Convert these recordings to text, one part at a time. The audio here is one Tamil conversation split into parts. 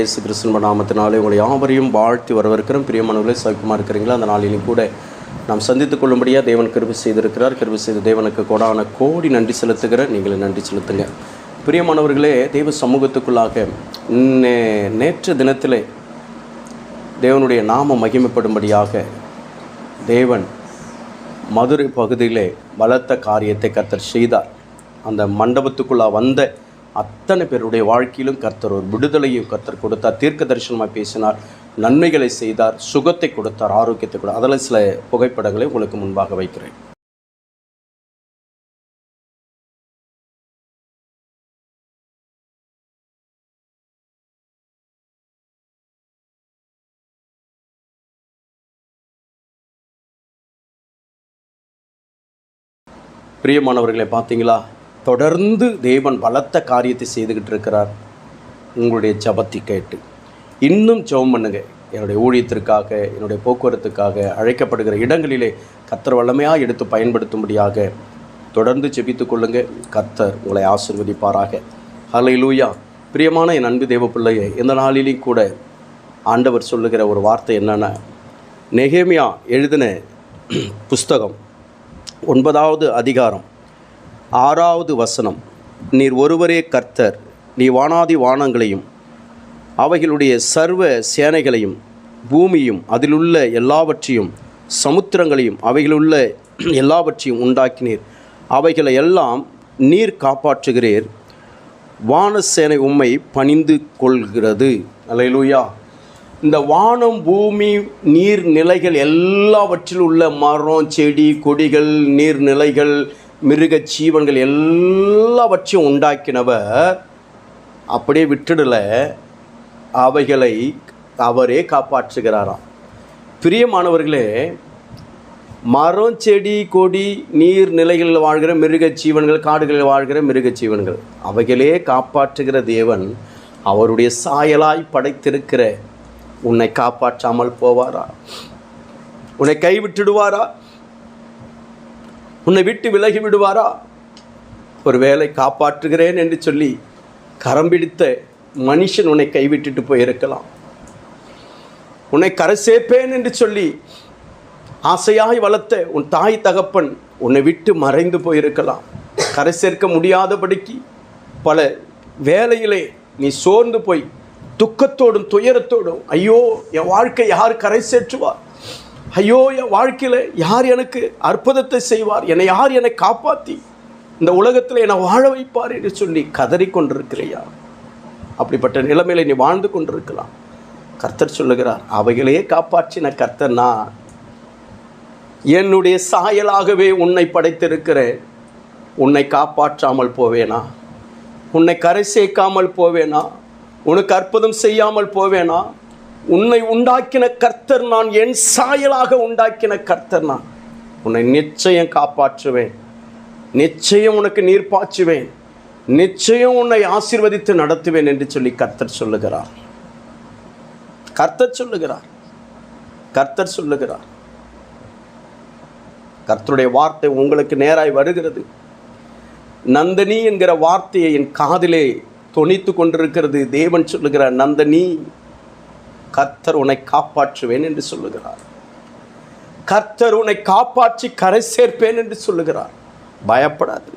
இயேசு கிறிஸ்துவ நாமத்தினாலே உங்களை யாவரையும் வாழ்த்தி வரவிருக்கிறோம் பிரியமானவர்களே சௌக்கியமாக இருக்கிறீங்களா? அந்த நாளிலும் கூட நாம் சந்தித்துக் கொள்ளும்படியாக தேவன் கிருபை செய்திருக்கிறார். கிருபை செய்த தேவனுக்கு கோடான கோடி நன்றி செலுத்துகிற நீங்களும் நன்றி செலுத்துங்க. பிரியமானவர்களே தெய்வ சமூகத்துக்குள்ளாக நே- நேற்று தினத்திலே தேவனுடைய நாம மகிமைப்படும்படியாக தேவன் மதுரை பகுதியிலே பலத்த காரியத்தை கர்த்தர் செய்தார். அந்த மண்டபத்துக்குள்ளே வந்த அத்தனை பேருடைய வாழ்க்கையிலும் கர்த்தர் ஒரு விடுதலையும் கர்த்தர் கொடுத்தார். தீர்க்க தரிசனமாக பேசினார். நன்மைகளை செய்தார். சுகத்தை கொடுத்தார். ஆரோக்கியத்தை கொடுத்தார். அதில் சில புகைப்படங்களை உங்களுக்கு முன்பாக வைக்கிறேன். பிரியமானவர்களை பார்த்தீங்களா? தொடர்ந்து தேவன் பலத்த காரியத்தை செய்துக்கிட்டு இருக்கிறார். உங்களுடைய ஜபத்தை கேட்டு இன்னும் ஜெபம் பண்ணுங்க. என்னுடைய ஊழியத்திற்காக என்னுடைய போக்குவரத்துக்காக அழைக்கப்படுகிற இடங்களிலே கத்தர் வல்லமையாக எடுத்து பயன்படுத்தும்படியாக தொடர்ந்து செபித்து கொள்ளுங்க. கத்தர் உங்களை ஆசிர்வதிப்பாராக. ஹலை லூயா பிரியமான என் அன்பு தேவ பிள்ளையை இந்த நாளிலேயும் கூட ஆண்டவர் சொல்லுகிற ஒரு வார்த்தை என்னென்னா நெகேமியா எழுதின புஸ்தகம் ஒன்பதாவது அதிகாரம் ஆறாவது வசனம். நீர் ஒருவரே கர்த்தர் நீ வானாதி வானங்களையும் அவைகளுடைய சர்வ சேனைகளையும் பூமியும் அதிலுள்ள எல்லாவற்றையும் சமுத்திரங்களையும் அவைகளுள்ள எல்லாவற்றையும் உண்டாக்கினீர். அவைகளை எல்லாம் நீர் காப்பாற்றுகிறீர். வானசேனை உண்மை பணிந்து கொள்கிறது. அலையலூயா இந்த வானம் பூமி நீர் நிலைகள் எல்லாவற்றில் உள்ள மரம் செடி கொடிகள் நீர்நிலைகள் மிருக ஜீவன்கள் எல்லாவற்றையும் உண்டாக்கினவர் அப்படியே விட்டுடலை. அவைகளை அவரே காப்பாற்றுகிறாராம். பிரியமானவர்களே மரம் செடி கொடி நீர் நிலைகளில் வாழ்கிற மிருக ஜீவன்கள் காடுகளில் வாழ்கிற மிருக ஜீவன்கள் அவைகளே காப்பாற்றுகிற தேவன் அவருடைய சாயலாய் படைத்திருக்கிற. உன்னை காப்பாற்றாமல் போவாரா? உன்னை கைவிட்டுடுவாரா? உன்னை விட்டு விலகி விடுவாரா? ஒருவேளை காப்பாற்றுகிறேன் என்று சொல்லி கரம் பிடித்த மனுஷன் உன்னை கைவிட்டுட்டு போயிருக்கலாம். உன்னை கரை சேர்ப்பேன் என்று சொல்லி ஆசையாய் வளர்த்த உன் தாய் தகப்பன் உன்னை விட்டு மறைந்து போயிருக்கலாம். கரை சேர்க்க முடியாதபடிக்கு பல வேலையிலே நீ சோர்ந்து போய் துக்கத்தோடும் துயரத்தோடும் ஐயோ என் வாழ்க்கை யார் கரை சேர்ற்றுவார் ஐயோ என் வாழ்க்கையில் யார் எனக்கு அற்புதத்தை செய்வார்? என்னை யார் என்னை காப்பாற்றி இந்த உலகத்தில் என்னை வாழ வைப்பார் என்று சொல்லி கதறிக்கொண்டிருக்கிறையா அப்படிப்பட்ட நிலைமையில நீ வாழ்ந்து கொண்டிருக்கலாம். கர்த்தர் சொல்லுகிறார் அவைகளையே காப்பாற்றின கர்த்தர் நான். என்னுடைய சாயலாகவே உன்னை படைத்திருக்கிறேன். உன்னை காப்பாற்றாமல் போவேனா? உன்னை கரை சேர்க்காமல் போவேனா? உனக்கு அற்புதம் செய்யாமல் போவேனா? உன்னை உண்டாக்கின கர்த்தர் நான் என் சாயலாக உண்டாக்கின கர்த்தர் நான். உன்னை நிச்சயம் காப்பாற்றுவேன். நிச்சயம் உனக்கு நீர் பாய்ச்சுவேன். நிச்சயம் உன்னை ஆசீர்வதித்து நடத்துவேன் என்று சொல்லி கர்த்தர் சொல்லுகிறார். கர்த்தர் சொல்லுகிறார். கர்த்தர் சொல்லுகிறார். கர்த்தருடைய வார்த்தை உங்களுக்கு நேராய் வருகிறது. நந்தினி என்கிற வார்த்தையை என் காதிலே தொனித்து கொண்டிருக்கிறது. தேவன் சொல்லுகிறார் நந்தினி கர்த்தர் உன்னை காப்பாற்றுவேன் என்று சொல்லுகிறார். கர்த்தர் உன்னை காப்பாற்றி கரை சேர்ப்பேன் என்று சொல்லுகிறார். பயப்படாது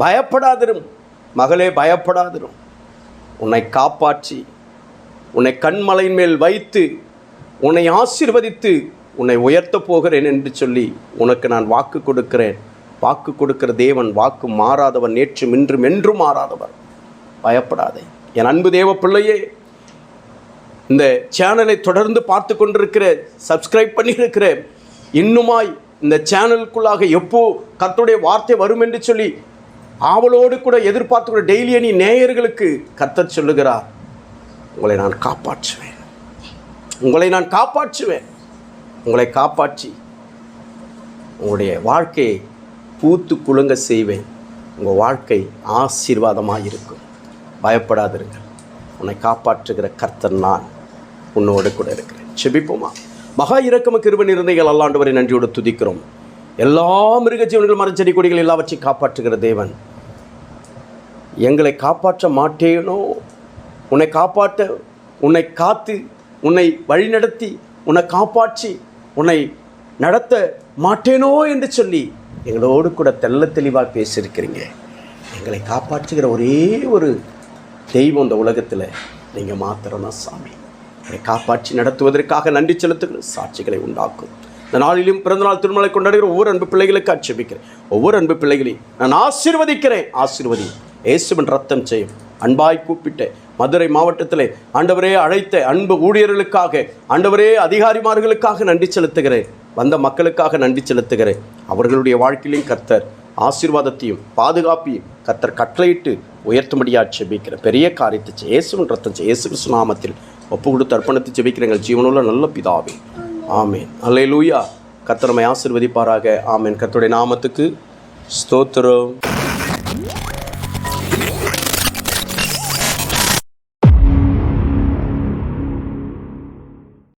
பயப்படாதிரும். மகளே பயப்படாதிரும். உன்னை காப்பாற்றி உன்னை கண்மலையின் மேல் வைத்து உன்னை ஆசீர்வதித்து உன்னை உயர்த்தப் போகிறேன் என்று சொல்லி உனக்கு நான் வாக்கு கொடுக்கிறேன். வாக்கு கொடுக்கிற தேவன் வாக்கு மாறாதவன் நேற்றும் இன்றும் என்றும் மாறாதவர். பயப்படாதே. என் அன்பு தேவ பிள்ளையே இந்த சேனலை தொடர்ந்து பார்த்து கொண்டிருக்கிற சப்ஸ்கிரைப் பண்ணியிருக்கிற இன்னுமாய் இந்த சேனலுக்குள்ளாக எப்போ கர்த்தருடைய வார்த்தை வரும் என்று சொல்லி ஆவலோடு கூட எதிர்பார்த்து டெய்லி அணி நேயர்களுக்கு கர்த்தர் சொல்லுகிறார் உங்களை நான் காப்பாற்றுவேன். உங்களை நான் காப்பாற்றுவேன். உங்களை காப்பாற்றி உங்களுடைய வாழ்க்கையை பூத்து குலுங்க செய்வேன். உங்கள் வாழ்க்கை ஆசீர்வாதமாக இருக்கும் பயப்படாதிருங்கள். உன்னை காப்பாற்றுகிற கர்த்தர் நான். உன்னோடு கூட இருக்கிறேன். செபிப்போமா? மகா இரக்கம கிருப நிறந்தைகள் அல்லாண்டவரை நன்றியோடு துதிக்கிறோம். எல்லா மிருக ஜீவன்கள் மரச்செடி கொடிகள் எல்லாவற்றையும் காப்பாற்றுகிற தேவன். எங்களை காப்பாற்ற மாட்டேனோ? உன்னை காப்பாற்ற உன்னை காத்து உன்னை வழிநடத்தி உன்னை காப்பாற்றி உன்னை நடத்த மாட்டேனோ என்று சொல்லி எங்களோடு கூட தெல்ல தெளிவாக பேசியிருக்கிறீங்க. எங்களை காப்பாற்றுகிற ஒரே ஒரு தெய்வம் இந்த உலகத்தில். நீங்கள் மாத்திரம்தான் சாமி. என்னை காப்பாற்றி நடத்துவதற்காக நன்றி செலுத்துகிற சாட்சிகளை உண்டாக்கும். இந்த நாளிலும் பிறந்தநாள் திருமலை கொண்டாடுகிற ஒவ்வொரு அன்பு பிள்ளைகளுக்கு ஆட்சேபிக்கிறேன் ஒவ்வொரு அன்பு பிள்ளைகளையும் நான் ஆசீர்வதிக்கிறேன். ஆசீர்வதி. இயேசுவன் ரத்தம் செய்யும் அன்பாய் கூப்பிட்ட மதுரை மாவட்டத்திலே ஆண்டவரே அழைத்த அன்பு ஊழியர்களுக்காக ஆண்டவரே அதிகாரிமார்களுக்காக நன்றி செலுத்துகிறேன். வந்த மக்களுக்காக நன்றி செலுத்துகிறேன். அவர்களுடைய வாழ்க்கையிலையும் கர்த்தர் ஆசீர்வாதத்தையும் பாதுகாப்பையும் கர்த்தர் கட்டளையிட்டு உயர்த்தும்படியாக செபிக்கிற பெரிய காரியத்தை செய். இயேசுவின் ரத்தம் இயேசு கிறிஸ்து நாமத்தில் ஒப்பு கொடுத்து அர்ப்பணித்து ஜெபிக்கிறங்கள் ஜீவனுள்ள நல்ல பிதாவே. ஆமேன். அல்லேலூயா. லூயா நம்மை ஆசீர்வதிப்பாராக. ஆமேன். கர்த்தருடைய நாமத்துக்கு ஸ்தோத்திரம்.